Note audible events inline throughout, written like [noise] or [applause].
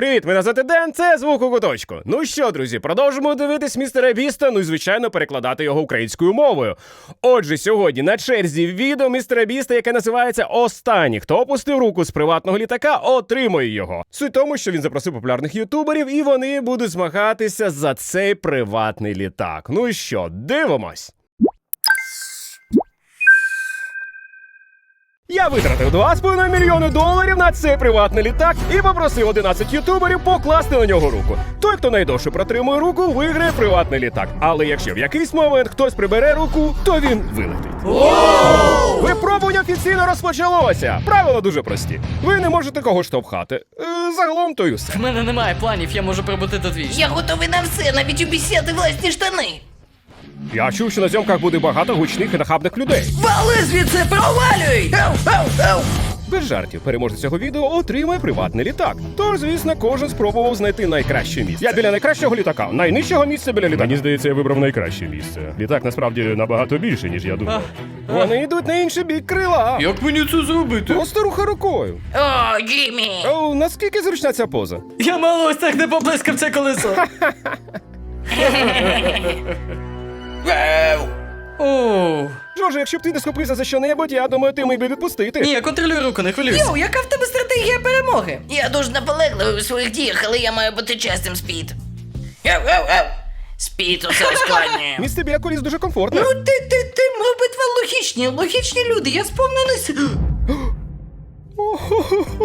Привіт, мене звати Ден, це звук у куточку. Ну що, друзі, продовжимо дивитись містера Біста, ну і звичайно перекладати його українською мовою. Отже, сьогодні на черзі відео містера Біста, яке називається Останній. Хто опустив руку з приватного літака, отримує його. Суть тому, що він запросив популярних ютуберів, і вони будуть змагатися за цей приватний літак. Ну і що, дивимось. Я витратив 2,5 мільйони доларів на цей приватний літак і попросив 11 ютуберів покласти на нього руку. Той, хто найдовше протримує руку, виграє приватний літак. Але якщо в якийсь момент хтось прибере руку, то він вилетить. Випробування офіційно розпочалося. Правила дуже прості. Ви не можете кого штовхати. Е, загалом то й усе. В мене немає планів, я можу прибути двічі. Я готовий на все, навіть обіцяти власні штани. Я чув, що на зйомках буде багато гучних і нахабних людей. Вали звідси, провалюй! Ау, ау, ау. Без жартів, переможець цього відео отримає приватний літак. Тож, звісно, кожен спробував знайти найкраще місце. Я біля найкращого літака, найнижчого місця біля літака. Мені здається, я вибрав найкраще місце. Літак насправді набагато більше, ніж я думав. Вони йдуть на інший бік крила. Як мені це зробити? Просто рухай рукою. О, Джиммі! О, наскільки зручна ця поза? Я мало ось так не поблискав це колесо. [laughs] [laughs] Оу. Жорже, якщо б ти не схопився за що-небудь, я думаю, ти міг би відпустити. Ні, я контролюю руку, не хвилюйся. Йоу, яка в тебе стратегія перемоги? Я дуже наполегливий у своїх діях, але я маю бути чесним, ау, ау. Спід усе ускладнює. [laughs] Місце біля коліс дуже комфортне. Ну ти, ти, ти, ми обидва логічні, логічні люди, я сповнений.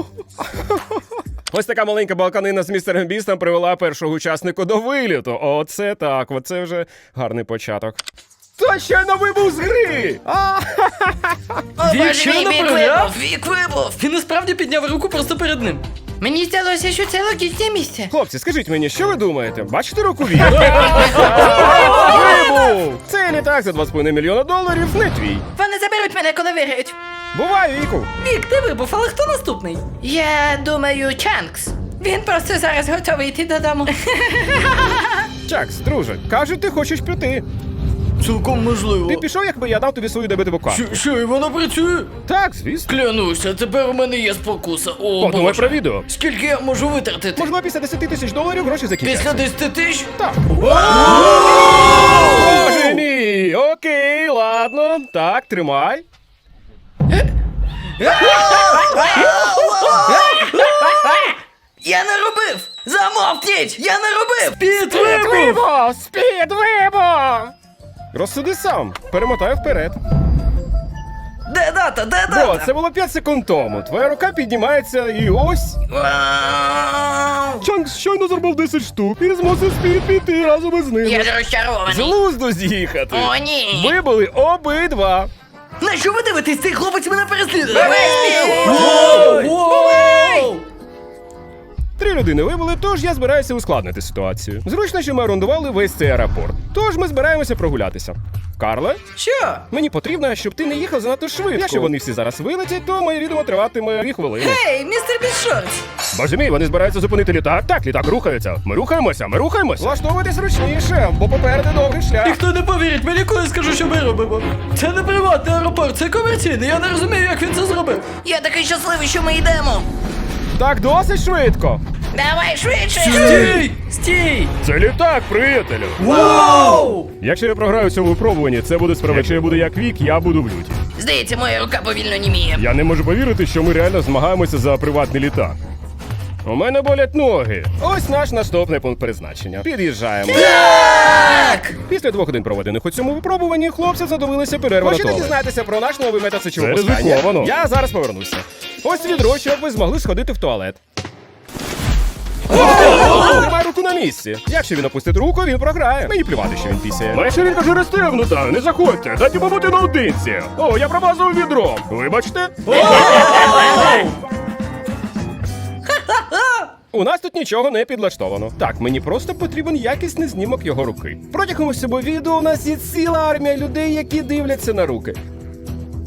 [gasps] Ось така маленька балканина з містером Бістом привела першого учасника до виліту. Оце так, оце вже гарний початок. Та щойно вибув з гри! А, боже ще мій, не вік програв? вибув, вік вибув. Він насправді підняв руку просто перед ним. Мені здалося, що це логічне місце. Хлопці, скажіть мені, що ви думаєте? Бачите руку Ві? [laughs] Вибув! Цей літак за 2,5 мільйона доларів не твій. Вони заберуть мене, коли виграють. Бувай, віку! Вік, ти вибув, але хто наступний? Я думаю, Чанкс. Він просто зараз готовий йти додому. [laughs] Чакс, друже, кажуть, ти хочеш піти. Цілком можливо. Ти пішов, якби я дав тобі свою дебетову карту. Що, що, і воно працює? Так, звісно. Клянуся, тепер у мене є спокуса. О, Подумай Боже. про відео. Скільки я можу витратити? Можливо, після 10 тисяч доларів гроші закінчаться. Після 10 тисяч? Так. Боже мій! Окей, ладно. Так, тримай. Я не робив! Замовкніть! Я не робив! Під вибув! Вибо! Спід вибо! Розсуди сам. Перемотай вперед. Де дата? Де Бро, дата? це було 5 секунд тому. Твоя рука піднімається і ось. Вау! Чанкс щойно зробив 10 штук і змусив спіріт піти разом із ним. Я розчарований. З глузду з'їхати. О, ні! Вибили обидва. На що ви дивитесь? Цей хлопець мене переслідує! Воу! Три людини вибили, тож я збираюся ускладнити ситуацію. Зручно, що ми орендували весь цей аеропорт. Тож ми збираємося прогулятися. Карле, Що? мені потрібно, щоб ти не їхав занадто швидко. Якщо вони всі зараз вилетять, то моє відео триватиме дві хвилини. Ей, містер Бішорт! Боже мій, вони збираються зупинити літак. Так, літак рухається. Ми рухаємося, ми рухаємося. Влаштовуйтесь ручніше, бо попереду довгий шлях. Ніхто не повірить мені, коли скажу, що ми робимо. Це не приватний аеропорт, це комерційний. Я не розумію, як він це зробив. Я такий щасливий, що ми йдемо! Так досить швидко. Давай швидше! Стій! Стій! Це літак, приятелю. Воу! Якщо я програю цьому випробуванні, це буде справедливо. Якщо я буду як вік, я буду в люті. Здається, моя рука повільно німіє. Я не можу повірити, що ми реально змагаємося за приватний літак. У мене болять ноги. Ось наш наступний пункт призначення. Під'їжджаємо. Так! Після двох годин проведених у цьому випробуванні хлопці задовилися перерву. Хочете дізнатися про наш новий метод Це ризиковано. Я зараз повернуся. Ось відро, щоб ви змогли сходити в туалет. Тримай руку на місці. Якщо він опустить руку, він програє. Мені плювати, що він пісяє. Моя ширинка вже розстебнута, не заходьте, дайте побути наодинці. О, я промазав відро. Вибачте. У нас тут нічого не підлаштовано. Так, мені просто потрібен якісний знімок його руки. Протягом усього відео у нас є ціла армія людей, які дивляться на руки.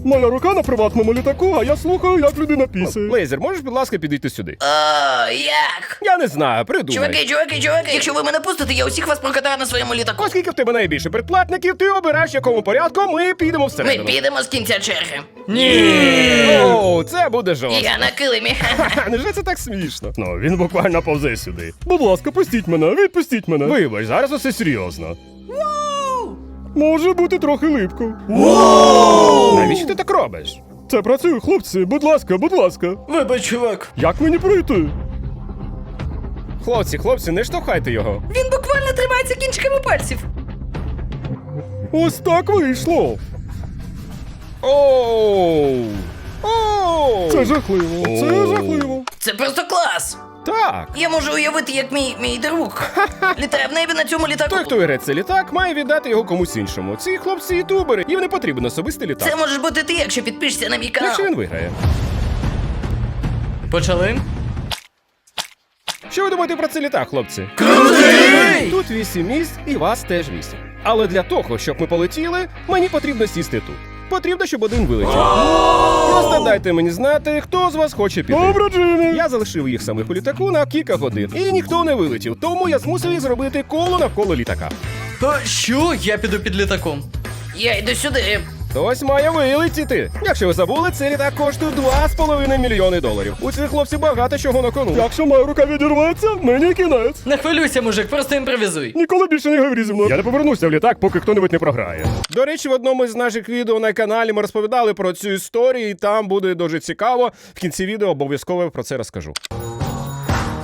Моя рука на приватному літаку, а я слухаю, як людина пісає. Лейзер, можеш, будь ласка, підійти сюди? О, як? Я не знаю, придумай. Чуваки, чуваки, чуваки, якщо ви мене пустите, я усіх вас прокатаю на своєму літаку. Оскільки в тебе найбільше предплатників, ти обираєш, в якому порядку ми підемо Ми підемо з кінця черги. Ні. О, це буде жорстко. Я на килимі. Ха, Невже це так смішно? Ну, він буквально повзе сюди. Будь ласка, пустіть мене, відпустіть мене. Вибач, зараз усе серйозно. Може бути трохи липко. Навіщо ти так робиш? Це працює, хлопці. Будь ласка, будь ласка. Вибач, чувак. Як мені пройти? Хлопці, хлопці, не штовхайте його. Він буквально тримається кінчиками пальців. Ось так вийшло. Оу! Оу! Це жахливо. Це жахливо. Це просто клас. Так. Я можу уявити, як мій мій друг [laughs] літає в небі на цьому літаку. Той, хто виграє цей літак, має віддати його комусь іншому. Ці хлопці ютубери, їм не потрібен особистий літак. Це можеш бути ти, якщо підпишешся на мій канал. Якщо він виграє. Почали? Що ви думаєте про цей літак, хлопці? Крутий! Тут вісім місць і вас теж вісім. Але для того, щоб ми полетіли, мені потрібно сісти тут. Потрібно, щоб один вилетів. Просто дайте мені знати, хто з вас хоче піти. Добре, Джимі. Я залишив їх самих у літаку на кілька годин, і ніхто не вилетів, тому я змусив їх зробити коло навколо літака. Та що? Я піду під літаком. Я йду сюди. Хтось має вилетіти. Якщо ви забули, цей літак коштує 2,5 мільйони доларів. У цих хлопців багато чого на кону. Якщо моя рука відірветься, мені кінець. Не хвилюйся, мужик, просто імпровізуй. Ніколи більше не говори зі мною. Я не повернуся в літак, поки хто-небудь не програє. До речі, в одному з наших відео на каналі ми розповідали про цю історію, і там буде дуже цікаво. В кінці відео обов'язково про це розкажу.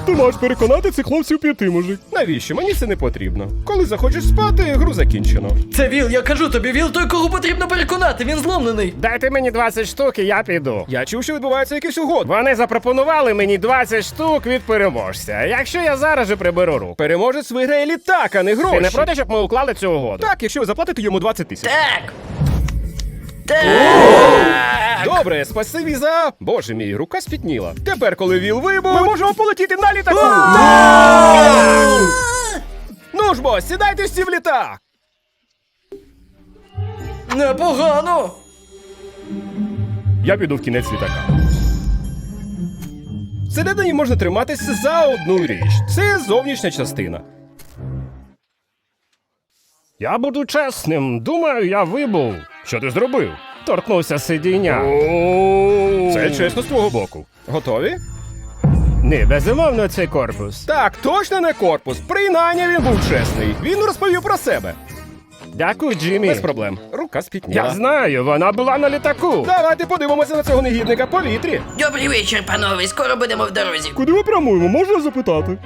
Ти маєш переконати цих хлопців піти, мужик. Навіщо? Мені це не потрібно. Коли захочеш спати, гру закінчено. Це Віл, я кажу тобі, Віл той, кого потрібно переконати, він зломлений. Дайте мені 20 штук, і я піду. Я чув, що відбувається якийсь угод. Вони запропонували мені 20 штук від переможця. Якщо я зараз же приберу руку. Переможець виграє літак, а не гроші. Ти не проти, щоб ми уклали цю угоду? Так, якщо ви заплатите йому 20 тисяч. Так. Добре, спасибі за. Боже мій, рука спітніла. Тепер, коли віл вибув, ми можемо полетіти на літаку. ну ж бо, сідайте всі в літак. Непогано. Я піду в кінець літака. Всередині можна триматися за одну річ. Це зовнішня частина. Я буду чесним. Думаю, я вибув. Що ти зробив? Торкнувся сидіння. Це чесно з твого боку. Готові? Ні, безумовно, це корпус. Так, точно не корпус. Принаймні він був чесний. Він розповів про себе. Дякую, Джиммі. Без проблем. Рука спітніла. Я знаю, вона була на літаку. Давайте подивимося на цього негідника в повітрі. Добрий вечір, панове. Скоро будемо в дорозі. Куди ми прямуємо, можна запитати?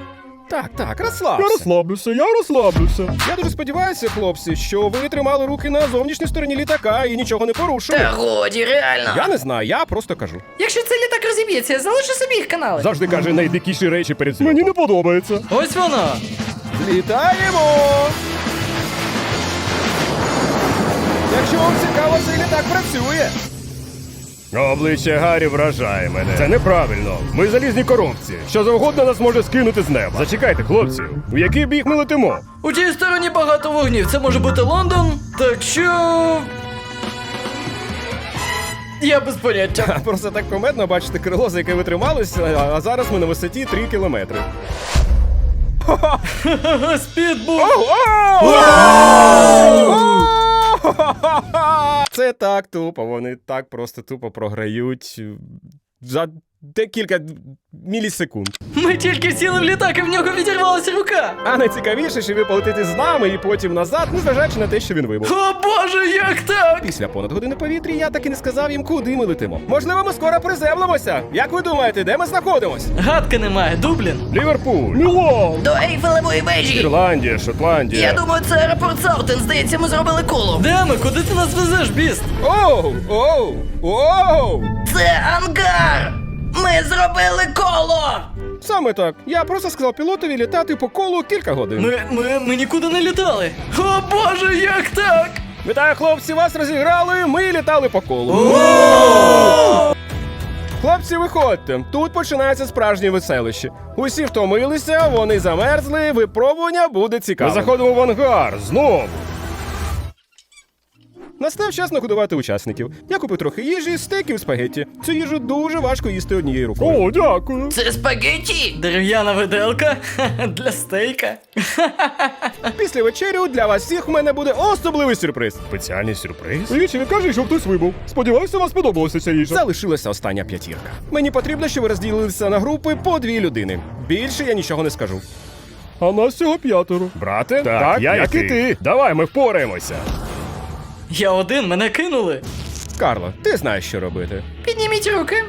Так, так, Я розслаблюся, я розслаблюся. Я дуже сподіваюся, хлопці, що ви тримали руки на зовнішній стороні літака і нічого не порушили. Та годі, реально. Я не знаю, я просто кажу. Якщо цей літак розіб'ється, залиши собі їх канали. Завжди каже найдикіші речі перед цим. Мені не подобається. Ось вона. Літаємо! Якщо вам цікаво, цей літак працює. Обличчя Гаррі вражає мене. Це неправильно. Ми залізні коробці. Що завгодно нас може скинути з неба. Зачекайте, хлопці. У який бік ми летимо? У тій стороні багато вогнів. Це може бути Лондон. Так що. Я без поняття. [laughs] Просто так комедно бачити крило, за яке ви трималися, а- а зараз ми на висоті 3 кілометри. [laughs] Спідбук. Це так тупо. Вони так просто тупо програють за декілька мілісекунд. Ми тільки сіли в літак, і в нього відірвалася рука. А найцікавіше, що ви полетите з нами і потім назад, незважаючи на те, що він вибув. О боже, як так? Після понад години повітрі я так і не сказав їм, куди ми летимо. Можливо, ми скоро приземлимося. Як ви думаєте, де ми знаходимось? Гадки немає, Дублін. Ліверпуль. Мілан. До Ейфелевої вежі. Ірландія, Шотландія. Я думаю, це аеропорт Саутен. Здається, ми зробили коло. Де ми? Куди ти нас везеш, біст? Оу! Оу! Оу! Це ангар. Ми зробили коло. Саме так. Я просто сказав пілотові літати по колу кілька годин. Ми, ми, ми нікуди не літали. О боже, як так? Вітаю, хлопці, вас розіграли. Ми літали по колу. Хлопці, виходьте. Тут починається справжнє веселище. Усі втомилися, вони замерзли. Випробування буде Ми заходимо в ангар знову. Настав час нагодувати учасників. Я купив трохи їжі, стейків, спагетті. Цю їжу дуже важко їсти однією рукою. О, дякую. Це спагетті? Дерев'яна виделка [laughs] для стейка. [laughs] Після вечерю для вас всіх в мене буде особливий сюрприз. Спеціальний сюрприз. Річі, не кажи, що хтось вибув. Сподіваюся, вам сподобалася ця їжа. Залишилася остання п'ятірка. Мені потрібно, щоб ви розділилися на групи по дві людини. Більше я нічого не скажу. А нас всього п'ятеро. Брате? Так, я як і ти. Давай, ми впораємося. Я один, мене кинули. Карло, ти знаєш, що робити. Підніміть руки.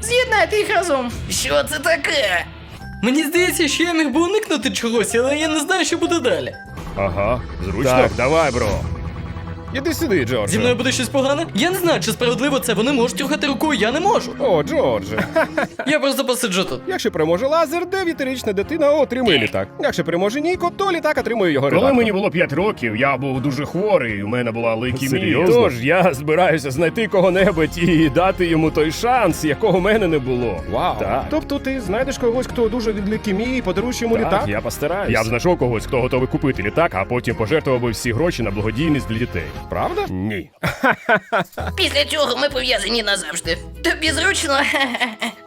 З'єднайте їх разом. що це таке? Мені здається, що я міг би уникнути чогось, але я не знаю, що буде далі. Ага, зручно. Так, давай, бро. Іди сюди, Джордже. Зі мною буде щось погане? Я не знаю, чи справедливо це. Вони можуть рухати рукою, я не можу. О, Джордже. [laughs] Я просто посиджу тут. Якщо переможе лазер, дев'ятирічна дитина отримує літак. Якщо переможе Ніко, то літак отримує його Коли мені було 5 років, я був дуже хворий, у мене була лейкемія. Серйозно? Тож я збираюся знайти кого-небудь і дати йому той шанс, якого в мене не було. Вау. Так. Тобто ти знайдеш когось, хто дуже від лейкемії, і подаруєш йому Так, літак? я постараюсь. Я б знайшов когось, хто готовий купити літак, а потім пожертвував би всі гроші на благодійність для дітей. Правда? Ні. Після цього ми пов'язані назавжди. Тобі зручно?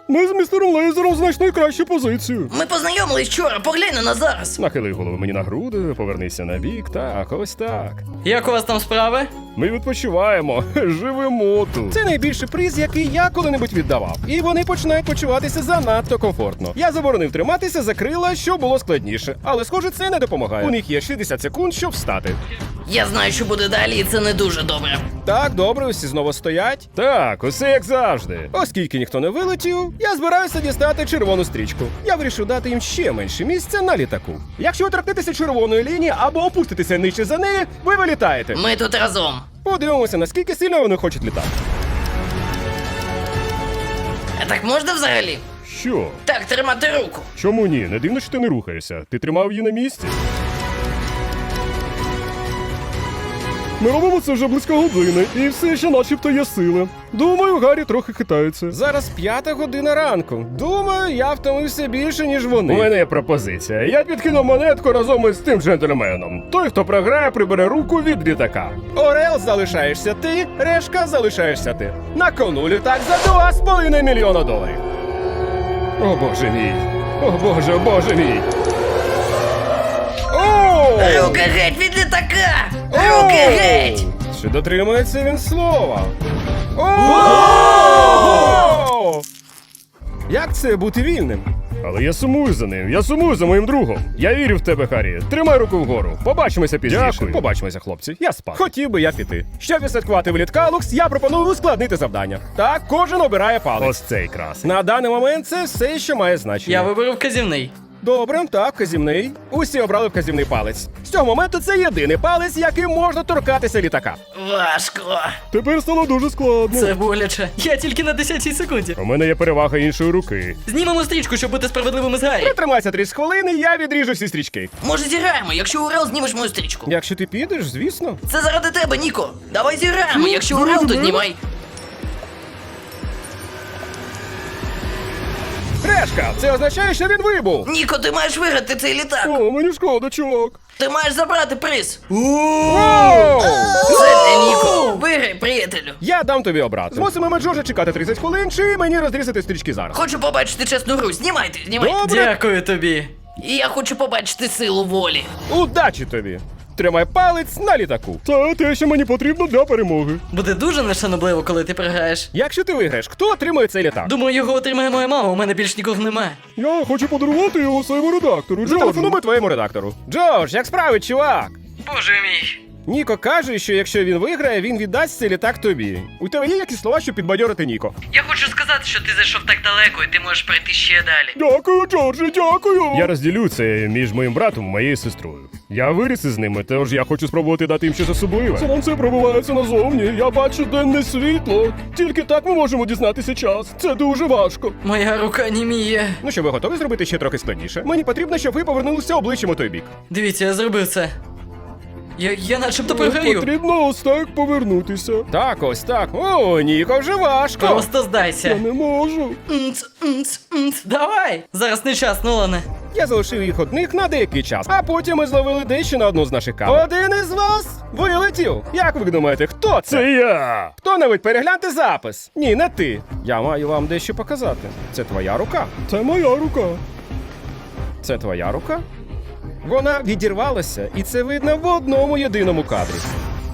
Ми з містером Лейзером знайшли кращу позицію. Ми познайомились вчора, поглянь на зараз. Нахили голову мені на груди, повернися на бік, так, ось так. Як у вас там справи? Ми відпочиваємо, [laughs] живемо тут. Це найбільший приз, який я коли-небудь віддавав. І вони починають почуватися занадто комфортно. Я заборонив триматися за крила, що було складніше. Але схоже, це не допомагає. У них є 60 секунд, щоб встати. Я знаю, що буде далі, і це не дуже добре. Так, добре, усі знову стоять. Так, усе як завжди. Оскільки ніхто не вилетів, я збираюся дістати червону стрічку. Я вирішив дати їм ще менше місця на літаку. Якщо ви торкнетеся червоної лінії або опуститеся нижче за неї, ви вилітаєте. Ми тут разом. Подивимося, наскільки сильно вони хочуть літати. А так можна взагалі? Що? Так, тримати руку. Чому ні? Не дивно, що ти не рухаєшся. Ти тримав її на місці. Ми робимо це вже близько години, і все ще начебто є сили. Думаю, Гаррі трохи хитається. Зараз п'ята година ранку. Думаю, я втомився більше, ніж вони. У мене є пропозиція. Я підкину монетку разом із тим джентльменом. Той, хто програє, прибере руку від літака. Орел залишаєшся ти, решка залишаєшся ти. На кону літак за 2,5 мільйона доларів. О боже мій. О боже, о боже мій. О! Руки геть від літака! Руки геть! Чи дотримується він слова? О! Як це бути вільним? Але я сумую за ним, я сумую за моїм другом. Я вірю в тебе, Гаррі. Тримай руку вгору. Побачимося пізніше. Дякую. Побачимося, хлопці. Я спав. Хотів би я піти. Щоб відсвяткувати виліт Калукс, я пропоную ускладнити завдання. Так, кожен обирає палець. Ось цей крас. На даний момент це все, що має значення. Я виберу вказівний. Добре, так, вказівний. Усі обрали вказівний палець. З цього моменту це єдиний палець, яким можна торкатися літака. Важко. Тепер стало дуже складно. Це боляче. Я тільки на 10 секунді. У мене є перевага іншої руки. Знімемо стрічку, щоб бути справедливими з Гаррі. Притримайся 30 хвилин, і я відріжу всі стрічки. Може зіграємо, якщо Урал знімеш мою стрічку. Якщо ти підеш, звісно. Це заради тебе, Ніко. Давай зіграємо, якщо Урал, то знімай. Решка, це означає, що він вибув. Ніко, ти маєш виграти цей літак. О, мені шкода, чувак. Ти маєш забрати приз. Це для Ніко. Виграй, приятелю. Я дам тобі обрати. Змусимо ми Джорджа чекати 30 хвилин, чи мені розрізати стрічки зараз. Хочу побачити чесну гру. Знімайте, знімайте. Добре, Дякую тобі. І я хочу побачити силу волі. удачі тобі. Тримай палець на літаку. Це те, що мені потрібно для перемоги. Буде дуже нешанобливо, коли ти програєш. Якщо ти виграєш, хто отримує цей літак? Думаю, його отримає моя мама, у мене більш нікого немає. Я хочу подарувати його своєму редактору. Зателефонуй твоєму редактору. Джордж, як справи, чувак? Боже мій. Ніко каже, що якщо він виграє, він віддасть цей літак тобі. У тебе є якісь слова, щоб підбадьорити Ніко? Я хочу сказати, що ти зайшов так далеко, і ти можеш пройти ще далі. Дякую, Джорджі, дякую. Я розділю це між моїм братом і моєю сестрою. Я виріс із ними, тож я хочу спробувати дати їм щось особливе. Сонце пробивається назовні. Я бачу денне світло. Тільки так ми можемо дізнатися час. Це дуже важко. Моя рука німіє. Ну що, ви готові зробити ще трохи складніше? Мені потрібно, щоб ви повернулися обличчям у той бік. Дивіться, я зробив це. Я, я начебто програю. Потрібно ось так повернутися. Так, ось так. О, Ніко, вже важко. Просто Я здайся. не можу. Мц, мц, мц. Давай! Зараз не час, Нолане. Я залишив їх одних на деякий час, а потім ми зловили дещо на одну з наших камер. Один із вас вилетів. Як ви думаєте, хто це? Це я! Хто-небудь перегляньте запис. Ні, не ти. Я маю вам дещо показати. Це твоя рука. Це моя рука. Це твоя рука? Вона відірвалася, і це видно в одному єдиному кадрі.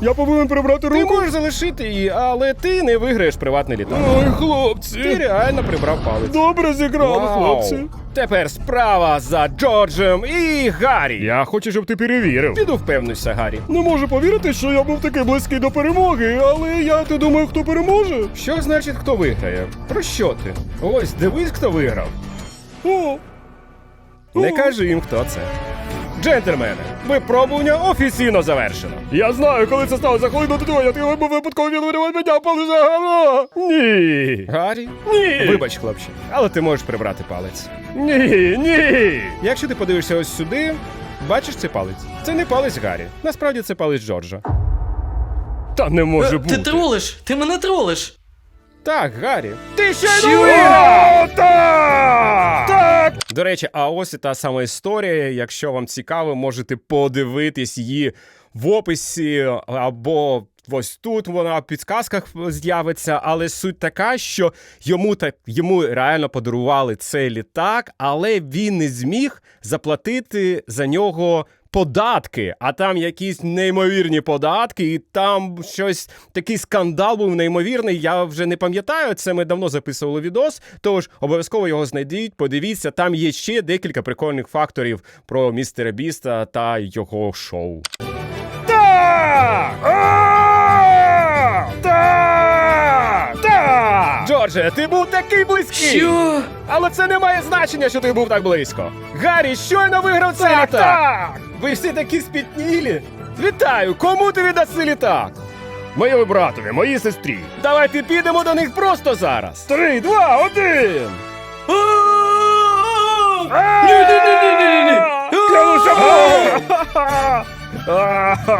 Я повинен прибрати Ти руку. можеш залишити її, але ти не виграєш приватний літак. Ой, хлопці. Ти реально прибрав палець. Добре зіграли, Вау. хлопці. Тепер справа за Джорджем і Гаррі. Я хочу, щоб ти перевірив. Піду впевнюся, Гаррі. Не можу повірити, що я був такий близький до перемоги, але я ти думаю, хто переможе? Що значить, хто виграє? Про що ти? Ось, дивись, хто виграв. О, Не кажи їм, хто це. Джентльмени, випробування офіційно завершено. я знаю, коли це сталося хвилину до того, я тебе був випадково відварювати мене полежала. Ні. Гаррі? Ні. Вибач, хлопче, але ти можеш прибрати палець. Ні, ні. Якщо ти подивишся ось сюди, бачиш цей палець? Це не палець Гаррі. Насправді це палець Джорджа. Та не може Е, бути. Ти тролиш, ти мене тролиш. Так, Гаррі. Ти ще Що? О, так! До речі, а ось і та сама історія. Якщо вам цікаво, можете подивитись її в описі або. Ось тут вона в підсказках з'явиться, але суть така, що йому так йому реально подарували цей літак, але він не зміг заплатити за нього податки. А там якісь неймовірні податки, і там щось такий скандал був неймовірний. Я вже не пам'ятаю. Це ми давно записували відос. Тож обов'язково його знайдіть. Подивіться, там є ще декілька прикольних факторів про містера Біста та його шоу. Так! Джордже, ти був такий близький! Що? Але це не має значення, що ти був так близько. Гаррі щойно виграв цей Так, літак. так! Ви всі такі спітнілі. Вітаю! Кому ти віддаси літак? Моєму братові, моїй сестрі. Давайте підемо до них просто зараз. Три, два, один!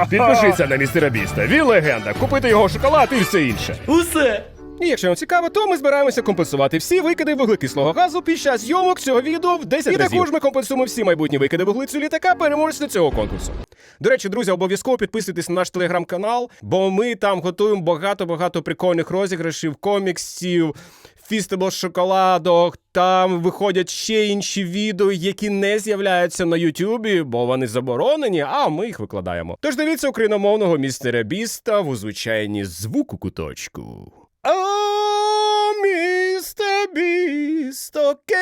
Підпишіться на містера Біста. Він легенда. Купити його шоколад і все інше. Усе. І якщо вам цікаво, то ми збираємося компенсувати всі викиди вуглекислого газу під час зйомок цього відео в 10 І разів. І також ми компенсуємо всі майбутні викиди вуглецю літака переможця цього конкурсу. До речі, друзі, обов'язково підписуйтесь на наш телеграм-канал, бо ми там готуємо багато-багато прикольних розіграшів, коміксів. Фістебл шоколадок, там виходять ще інші відео, які не з'являються на Ютубі, бо вони заборонені, а ми їх викладаємо. Тож дивіться україномовного містера Біста в звичайні звуку куточку. О, містер Біст, окей.